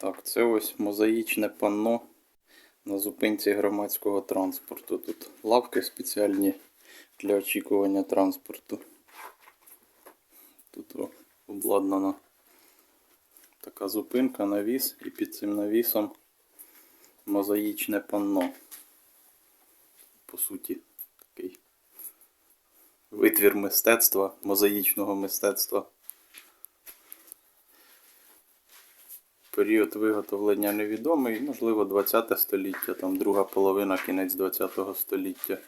Так, це ось мозаїчне панно на зупинці громадського транспорту. Тут лавки спеціальні для очікування транспорту. Тут обладнана така зупинка, навіс, і під цим навісом мозаїчне панно. По суті, такий витвір мистецтва, мозаїчного мистецтва. Період виготовлення невідомий, можливо, 20 століття, там друга половина, кінець 20 століття.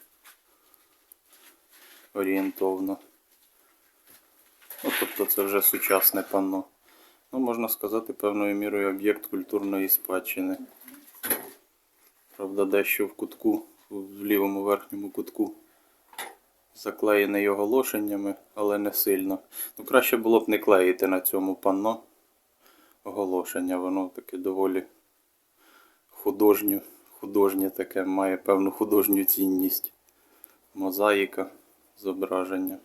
Орієнтовно. Ну, тобто це вже сучасне панно. Ну, можна сказати, певною мірою об'єкт культурної спадщини. Правда, дещо в кутку, в лівому верхньому кутку заклеєний оголошеннями, але не сильно. Ну, краще було б не клеїти на цьому панно оголошення. Воно таке доволі художнє, художнє таке, має певну художню цінність. Мозаїка зображення.